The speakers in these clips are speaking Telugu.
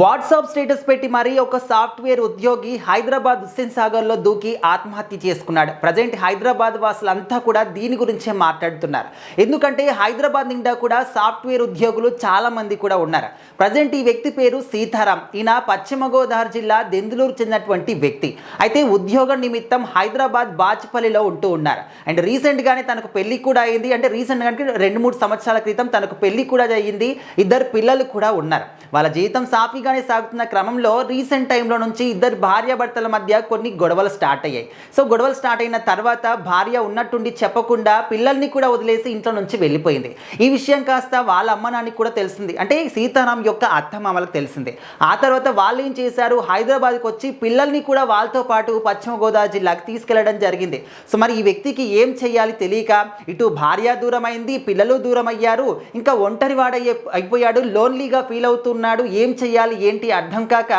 వాట్సాప్ స్టేటస్ పెట్టి మరీ ఒక సాఫ్ట్వేర్ ఉద్యోగి హైదరాబాద్ హుస్సేన్ సాగర్లో దూకి ఆత్మహత్య చేసుకున్నాడు. ప్రజెంట్ హైదరాబాద్ వాసులంతా కూడా దీని గురించే మాట్లాడుతున్నారు. ఎందుకంటే హైదరాబాద్ నిండా కూడా సాఫ్ట్వేర్ ఉద్యోగులు చాలామంది కూడా ఉన్నారు. ప్రజెంట్ ఈ వ్యక్తి పేరు సీతారాం. ఈయన పశ్చిమ గోదావరి జిల్లా దెందులూరు చెందినటువంటి వ్యక్తి. అయితే ఉద్యోగ నిమిత్తం హైదరాబాద్ బాచుపల్లిలో ఉంటూ ఉన్నారు. అండ్ రీసెంట్గానే తనకు పెళ్ళి కూడా అయింది. అంటే రీసెంట్గా రెండు మూడు సంవత్సరాల క్రితం తనకు పెళ్ళి కూడా అయ్యింది. ఇద్దరు పిల్లలు కూడా ఉన్నారు. వాళ్ళ జీవితం సాఫీగానే సాగుతున్న క్రమంలో రీసెంట్ టైంలో నుంచి ఇద్దరు భార్యాభర్తల మధ్య కొన్ని గొడవలు స్టార్ట్ అయ్యాయి. సో గొడవలు స్టార్ట్ అయిన తర్వాత భార్య ఉన్నట్టుండి చెప్పకుండా పిల్లల్ని కూడా వదిలేసి ఇంట్లో నుంచి వెళ్ళిపోయింది. ఈ విషయం కాస్త వాళ్ళ అమ్మ నాన్నకి కూడా తెలిసింది. అంటే సీతారాం యొక్క అత్తమామలకు తెలిసింది. ఆ తర్వాత వాళ్ళు ఏం చేశారు? హైదరాబాద్కి వచ్చి పిల్లల్ని కూడా వాళ్ళతో పాటు పశ్చిమ గోదావరి జిల్లాకి తీసుకెళ్ళడం జరిగింది. సో మరి ఈ వ్యక్తికి ఏం చేయాలి తెలియక ఇటు భార్య దూరం అయింది పిల్లలు దూరం అయ్యారు ఇంకా ఒంటరి వాడయ్యే అయిపోయాడు లోన్లీగా ఫీల్ అవుతున్నాడు ఏం చేయాలి ఏంటి అర్థం కాక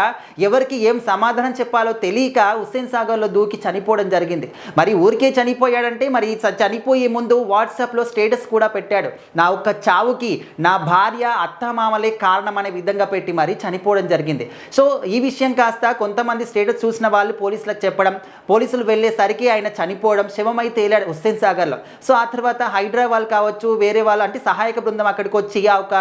ఎవరికి ఏం సమాధానం చెప్పాలో తెలియక హుస్సేన్ సాగర్లో దూకి చనిపోవడం జరిగింది. మరి ఊరికే చనిపోయాడంటే మరి చనిపోయే ముందు వాట్సాప్లో స్టేటస్ కూడా పెట్టాడు. నా ఒక్క చావుకి నా భార్య అత్తమామలే కారణం అనే విధంగా పెట్టి మరి చనిపోవడం జరిగింది. సో ఈ విషయం కాస్త కొంతమంది స్టేటస్ చూసిన వాళ్ళు పోలీసులకు చెప్పడం పోలీసులు వెళ్ళేసరికి ఆయన చనిపోవడం శవమై తేలాడు హుస్సేన్ సాగర్లో. సో ఆ తర్వాత హైదరాబాద్ కావచ్చు వేరే వాళ్ళు అంటే సహాయక బృందం అక్కడికి వచ్చి ఆ ఒక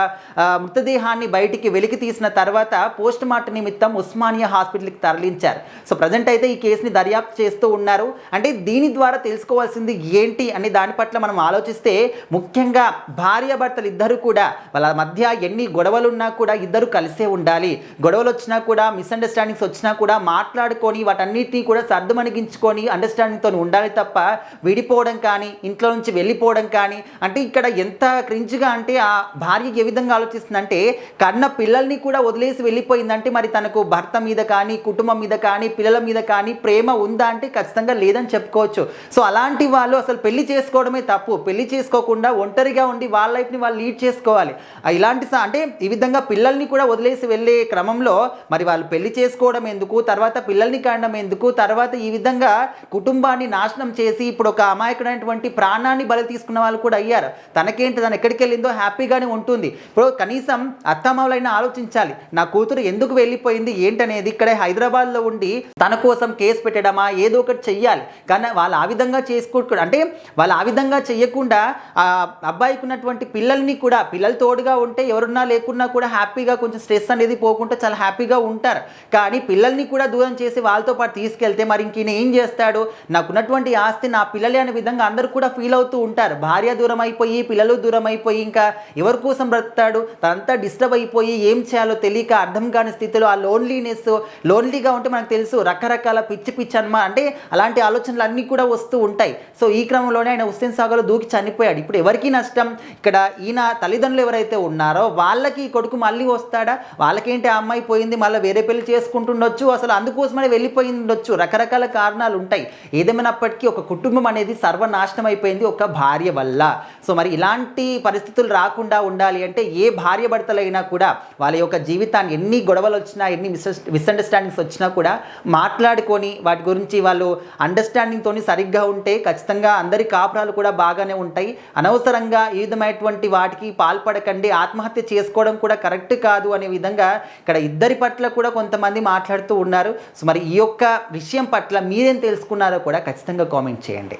మృతదేహాన్ని బయటికి వెలికి తీసిన తర్వాత పోస్ట్ మార్టం నిమిత్తం ఉస్మానియా హాస్పిటల్కి తరలించారు. సో ప్రజెంట్ అయితే ఈ కేసుని దర్యాప్తు చేస్తూ ఉన్నారు. అంటే దీని ద్వారా తెలుసుకోవాల్సింది ఏంటి అని దాని పట్ల మనం ఆలోచిస్తే ముఖ్యంగా భార్యాభర్తలు ఇద్దరు కూడా వాళ్ళ మధ్య ఎన్ని గొడవలు ఉన్నా కూడా ఇద్దరు కలిసే ఉండాలి. గొడవలు వచ్చినా కూడా మిస్అండర్స్టాండింగ్స్ వచ్చినా కూడా మాట్లాడుకొని వాటన్నిటిని కూడా సర్దుమణిగించుకొని అండర్స్టాండింగ్తో ఉండాలి తప్ప విడిపోవడం కానీ ఇంట్లో నుంచి వెళ్ళిపోవడం కానీ అంటే ఇక్కడ ఎంత క్రింజ్గా అంటే ఆ భార్య ఏ విధంగా ఆలోచిస్తుందంటే కన్న పిల్లల్ని కూడా వదిలేసి వెళ్ళిపోయిందంటే మరి తనకు భర్త మీద కానీ కుటుంబం మీద కానీ పిల్లల మీద కానీ ప్రేమ ఉందా అంటే ఖచ్చితంగా లేదని చెప్పుకోవచ్చు. సో అలాంటి వాళ్ళు అసలు పెళ్ళి చేసుకోవడమే తప్పు. పెళ్ళి చేసుకోకుండా ఒంటరిగా ఉండి వాళ్ళ లైఫ్ని వాళ్ళు లీడ్ చేసుకోవాలి. ఇలాంటి అంటే ఈ విధంగా పిల్లల్ని కూడా వదిలేసి వెళ్ళే క్రమంలో మరి వాళ్ళు పెళ్ళి చేసుకోవడం ఎందుకు తర్వాత పిల్లల్ని కాండం ఎందుకు తర్వాత ఈ విధంగా కుటుంబాన్ని నాశనం చేసి ఇప్పుడు ఒక అమాయకుడైనటువంటి ప్రాణాన్ని బలి తీసుకున్న వాళ్ళు కూడా అయ్యారు. తనకేంటి తను ఎక్కడికి వెళ్ళిందో హ్యాపీగానే ఉంటుంది. ఇప్పుడు కనీసం అత్తమామలైనా ఆలోచించాలి. నా కూతురు ఎందుకు వెళ్ళిపోయింది? ఏంటనేది ఇక్కడే హైదరాబాద్లో ఉండి తన కోసం కేసు పెట్టడమా? ఏదో ఒకటి చెయ్యాలి. కానీ వాళ్ళు ఆ విధంగా చేసుకోకూడదు అంటే వాళ్ళు ఆ విధంగా చెయ్యకుండా ఆ అబ్బాయికి ఉన్నటువంటి పిల్లల్ని కూడా పిల్లలు తోడుగా ఉంటే ఎవరున్నా లేకున్నా కూడా హ్యాపీగా కొంచెం స్ట్రెస్ అనేది పోకుండా చాలా హ్యాపీగా ఉంటారు. కానీ పిల్లల్ని కూడా దూరం చేసి వాళ్ళతో పాటు తీసుకెళ్తే మరి ఇంక ఏం చేస్తాడు? నాకున్నటువంటి ఆస్తి నా పిల్లలే అనే విధంగా అందరూ కూడా ఫీల్ అవుతూ ఉంటారు. భార్య దూరం అయిపోయి పిల్లలు దూరం అయిపోయి ఇంకా ఎవరి కోసం బ్రతాడు తనంతా డిస్టర్బ్ అయిపోయి ఏం చేయాలో తెలియక అర్థం కాని స్థితిలో ఆ లోన్లీనెస్ లోన్లీగా ఉంటే మనకు తెలుసు రకరకాల పిచ్చి పిచ్చి అనమా అంటే అలాంటి ఆలోచనలు అన్నీ కూడా వస్తూ ఉంటాయి. సో ఈ క్రమంలోనే ఆయన హుస్సేన్ సాగర్లో దూకి చనిపోయాడు. ఇప్పుడు ఎవరికి నష్టం? ఇక్కడ ఈయన తల్లిదండ్రులు ఎవరైతే ఉన్నారో వాళ్ళకి కొడుకు మళ్ళీ వస్తాడా? వాళ్ళకేంటి ఆ అమ్మాయి పోయింది? మళ్ళీ వేరే పెళ్ళి చేసుకుంటుండొచ్చు? అసలు అందుకోసమనే వెళ్ళిపోయి ఉండొచ్చు రకరకాల కారణాలు ఉంటాయి. ఏదేమైనప్పటికీ ఒక కుటుంబం అనేది సర్వనాశనం అయిపోయింది ఒక భార్య వల్ల. సో మరి ఇలాంటి పరిస్థితులు రాకుండా ఉండాలి అంటే ఏ భార్య భర్తలైనా కూడా వాళ్ళ యొక్క జీవితాన్ని ఎన్ని గొడవలు వచ్చినా ఎన్ని మిస్ మిస్అండర్స్టాండింగ్స్ వచ్చినా కూడా మాట్లాడుకొని వాటి గురించి వాళ్ళు అండర్స్టాండింగ్తో సరిగ్గా ఉంటే ఖచ్చితంగా అందరి కాపురాలు కూడా బాగానే ఉంటాయి. అనవసరంగా ఈ విధమైనటువంటి వాటికి పాల్పడకండి ఆత్మహత్య చేసుకోవడం కూడా కరెక్ట్ కాదు అనే విధంగా ఇక్కడ ఇద్దరి పట్ల కూడా కొంతమంది మాట్లాడుతూ ఉన్నారు. సో మరి ఈ యొక్క విషయం పట్ల మీరేం తెలుసుకున్నారో కూడా ఖచ్చితంగా కామెంట్ చేయండి.